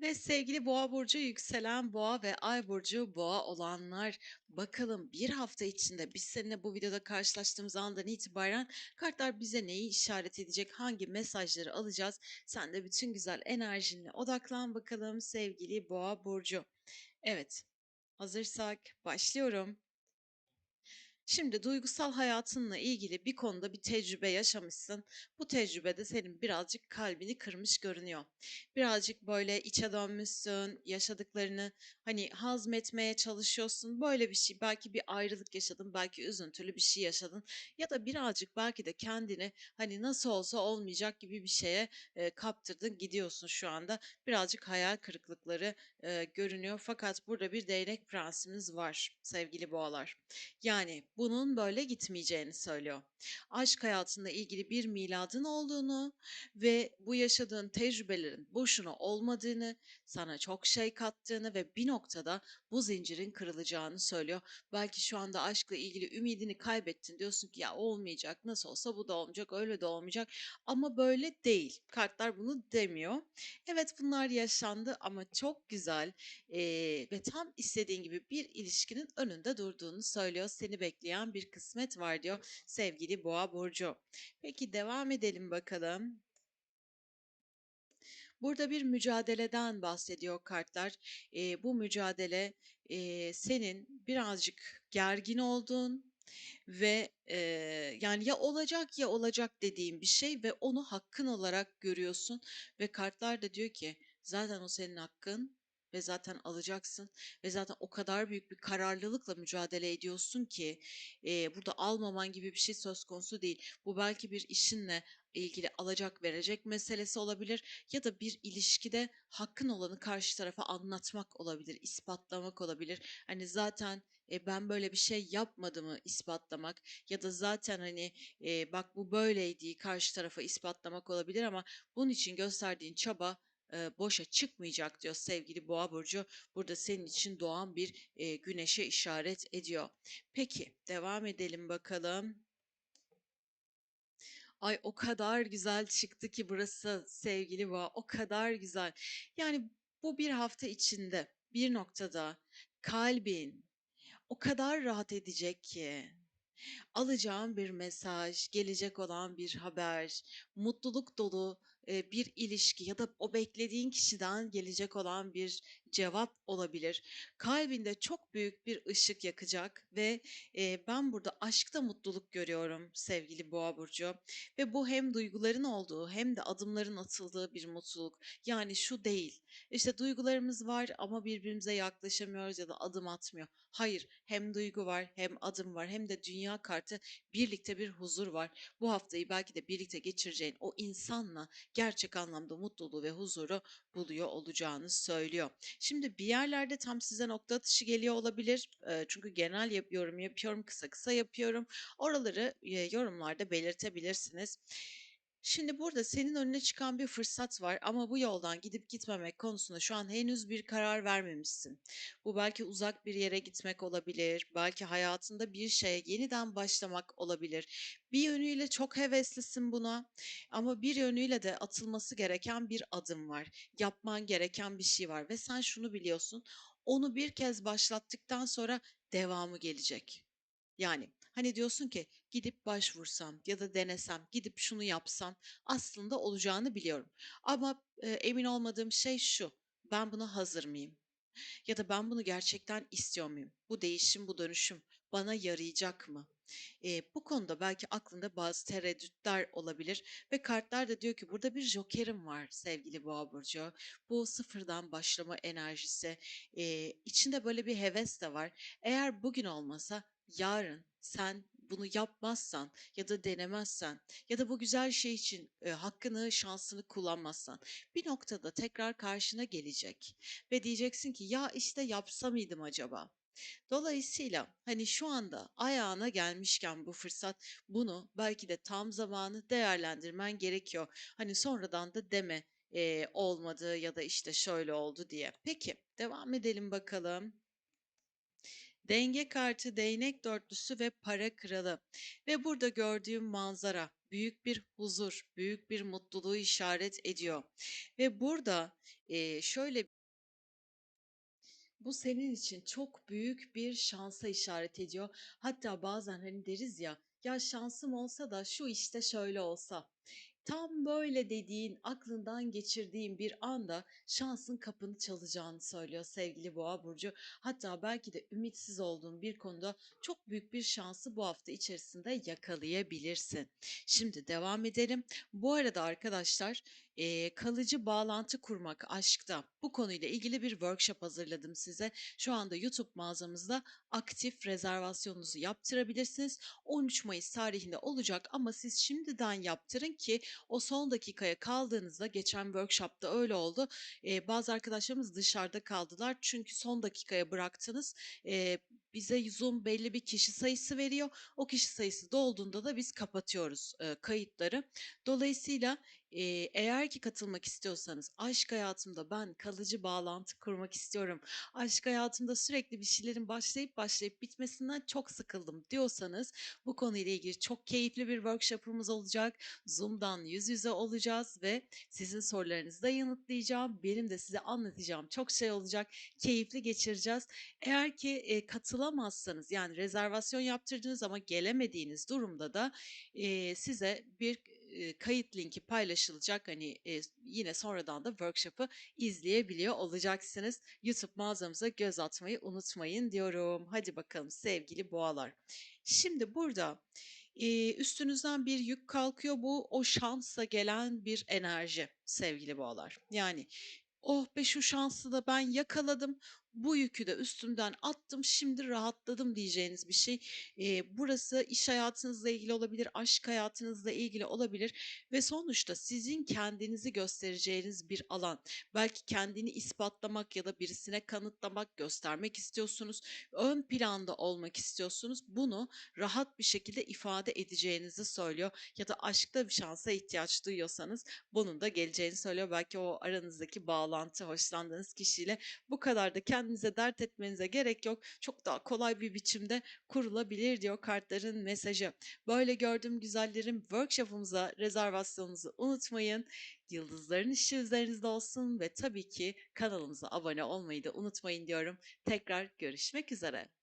Ve sevgili Boğa burcu yükselen Boğa ve Ay burcu Boğa olanlar bakalım bir hafta içinde biz seninle bu videoda karşılaştığımız andan itibaren kartlar bize neyi işaret edecek, hangi mesajları alacağız? Sen de bütün güzel enerjinle odaklan bakalım sevgili Boğa burcu. Evet, hazırsak başlıyorum. Şimdi duygusal hayatınla ilgili bir konuda bir tecrübe yaşamışsın. Bu tecrübede senin birazcık kalbini kırmış görünüyor. Birazcık böyle içe dönmüşsün, yaşadıklarını hani hazmetmeye çalışıyorsun. Böyle bir şey, belki bir ayrılık yaşadın, belki üzüntülü bir şey yaşadın ya da birazcık belki de kendini hani nasıl olsa olmayacak gibi bir şeye e, kaptırdın, gidiyorsun şu anda. Birazcık hayal kırıklıkları e, görünüyor fakat burada bir değnek prensimiz var sevgili boğalar. Yani bunun böyle gitmeyeceğini söylüyor. Aşk hayatında ilgili bir miladın olduğunu ve bu yaşadığın tecrübelerin boşuna olmadığını, sana çok şey kattığını ve bir noktada bu zincirin kırılacağını söylüyor. Belki şu anda aşkla ilgili ümidini kaybettin. Diyorsun ki ya olmayacak, nasıl olsa bu da olmayacak, öyle de olmayacak. Ama böyle değil. Kartlar bunu demiyor. Evet bunlar yaşandı ama çok güzel eee, ve tam istediğin gibi bir ilişkinin önünde durduğunu söylüyor. Seni bekleyen bir kısmet var diyor sevgili Boğa burcu. Peki devam edelim bakalım. Burada bir mücadeleden bahsediyor kartlar. Eee, bu mücadele eee, senin birazcık gergin olduğun ve eee, yani ya olacak ya olacak dediğin bir şey ve onu hakkın olarak görüyorsun ve kartlar da diyor ki zaten o senin hakkın ve zaten alacaksın ve zaten o kadar büyük bir kararlılıkla mücadele ediyorsun ki eee, burada almaman gibi bir şey söz konusu değil. Bu belki bir işinle ilgili alacak verecek meselesi olabilir ya da bir ilişkide hakkın olanı karşı tarafa anlatmak olabilir, ispatlamak olabilir. Hani zaten e, ben böyle bir şey yapmadığımı ispatlamak ya da zaten hani e, bak bu böyleydi karşı tarafa ispatlamak olabilir ama bunun için gösterdiğin çaba e, boşa çıkmayacak diyor sevgili Boğa burcu. Burada senin için doğan bir e, güneşe işaret ediyor. Peki devam edelim bakalım. Ay o kadar güzel çıktı ki burası sevgili Boğa. O kadar güzel. Yani bu bir hafta içinde bir noktada kalbin o kadar rahat edecek ki alacağın bir mesaj, gelecek olan bir haber, mutluluk dolu bir ilişki ya da o beklediğin kişiden gelecek olan bir cevap olabilir. Kalbinde çok büyük bir ışık yakacak ve e, ben burada aşkta mutluluk görüyorum sevgili Boğa burcu ve bu hem duyguların olduğu hem de adımların atıldığı bir mutluluk. Yani şu değil. İşte duygularımız var ama birbirimize yaklaşamıyoruz ya da adım atmıyor. Hayır, hem duygu var, hem adım var, hem de dünya kartı birlikte bir huzur var. Bu haftayı belki de birlikte geçireceğin o insanla gerçek anlamda mutluluğu ve huzuru buluyor olacağını söylüyor. Şimdi bir yerlerde tam size nokta atışı geliyor olabilir. Çünkü genel yorum yapıyorum, kısa kısa yapıyorum. Oraları yorumlarda belirtebilirsiniz. Şimdi burada senin önüne çıkan bir fırsat var ama bu yoldan gidip gitmemek konusunda şu an henüz bir karar vermemişsin. Bu belki uzak bir yere gitmek olabilir, belki hayatında bir şeye yeniden başlamak olabilir. Bir yönüyle çok heveslisin buna ama bir yönüyle de atılması gereken bir adım var. Yapman gereken bir şey var ve sen şunu biliyorsun. Onu bir kez başlattıktan sonra devamı gelecek. Yani hani diyorsun ki gidip başvursam ya da denesem, gidip şunu yapsam aslında olacağını biliyorum. Ama e, emin olmadığım şey şu. Ben buna hazır mıyım? Ya da ben bunu gerçekten istiyor muyum? Bu değişim, bu dönüşüm bana yarayacak mı? Eee, bu konuda belki aklında bazı tereddütler olabilir ve kartlar da diyor ki burada bir jokerim var sevgili Boğa burcu. Bu sıfırdan başlama enerjisi, eee, içinde böyle bir heves de var. Eğer bugün olmasa yarın sen bunu yapmazsan ya da denemezsen ya da bu güzel şey için e, hakkını, şansını kullanmazsan bir noktada tekrar karşına gelecek ve diyeceksin ki ya işte yapsa mıydım acaba? Dolayısıyla hani şu anda ayağına gelmişken bu fırsat bunu belki de tam zamanı değerlendirmen gerekiyor. Hani sonradan da deme e, olmadı ya da işte şöyle oldu diye. Peki devam edelim bakalım. Denge kartı, değnek dörtlüsü ve para kralı. Ve burada gördüğüm manzara büyük bir huzur, büyük bir mutluluğu işaret ediyor. Ve burada eee, şöyle bu senin için çok büyük bir şansa işaret ediyor. Hatta bazen hani deriz ya, ya şansım olsa da şu işte şöyle olsa. Tam böyle dediğin, aklından geçirdiğin bir anda şansın kapını çalacağını söylüyor sevgili Boğa burcu. Hatta belki de ümitsiz olduğun bir konuda çok büyük bir şansı bu hafta içerisinde yakalayabilirsin. Şimdi devam edelim. Bu arada arkadaşlar kalıcı bağlantı kurmak aşkta bu konuyla ilgili bir workshop hazırladım size. Şu anda YouTube mağazamızda aktif rezervasyonunuzu yaptırabilirsiniz. 13 Mayıs tarihinde olacak ama siz şimdiden yaptırın ki o son dakikaya kaldığınızda geçen workshopta öyle oldu. Eee, bazı arkadaşlarımız dışarıda kaldılar çünkü son dakikaya bıraktınız. Eee, bize Zoom belli bir kişi sayısı veriyor. O kişi sayısı dolduğunda da biz kapatıyoruz eee, kayıtları. Dolayısıyla eee, eğer ki katılmak istiyorsanız aşk hayatımda ben kalıcı bağlantı kurmak istiyorum. Aşk hayatımda sürekli bir şeylerin başlayıp başlayıp bitmesinden çok sıkıldım diyorsanız bu konuyla ilgili çok keyifli bir workshopumuz olacak. Zoom'dan yüz yüze olacağız ve sizin sorularınızı da yanıtlayacağım. Benim de size anlatacağım çok şey olacak. Keyifli geçireceğiz. Eğer ki e, katılamazsanız yani rezervasyon yaptırdınız ama gelemediğiniz durumda da e, size bir e, kayıt linki paylaşılacak. Hani e, yine sonradan da workshop'ı izleyebiliyor olacaksınız. YouTube mağazamıza göz atmayı unutmayın diyorum. Hadi bakalım sevgili boğalar. Şimdi burada e, üstünüzden bir yük kalkıyor. Bu o şansla gelen bir enerji sevgili boğalar. Yani Oh be şu şansı da ben yakaladım. Bu yükü de üstümden attım. Şimdi rahatladım diyeceğiniz bir şey. Eee, burası iş hayatınızla ilgili olabilir, aşk hayatınızla ilgili olabilir ve sonuçta sizin kendinizi göstereceğiniz bir alan. Belki kendini ispatlamak ya da birisine kanıtlamak, göstermek istiyorsunuz. Ön planda olmak istiyorsunuz. Bunu rahat bir şekilde ifade edeceğinizi söylüyor. Ya da aşkta bir şansa ihtiyaç duyuyorsanız bunun da geleceğini söylüyor. Belki o aranızdaki bağlantı, hoşlandığınız kişiyle bu kadar da kendinize dert etmenize gerek yok. Çok daha kolay bir biçimde kurulabilir diyor kartların mesajı. Böyle gördüğüm güzellerim workshop'umuza rezervasyonunuzu unutmayın. Yıldızların işi üzerinizde olsun ve tabii ki kanalımıza abone olmayı da unutmayın diyorum. Tekrar görüşmek üzere.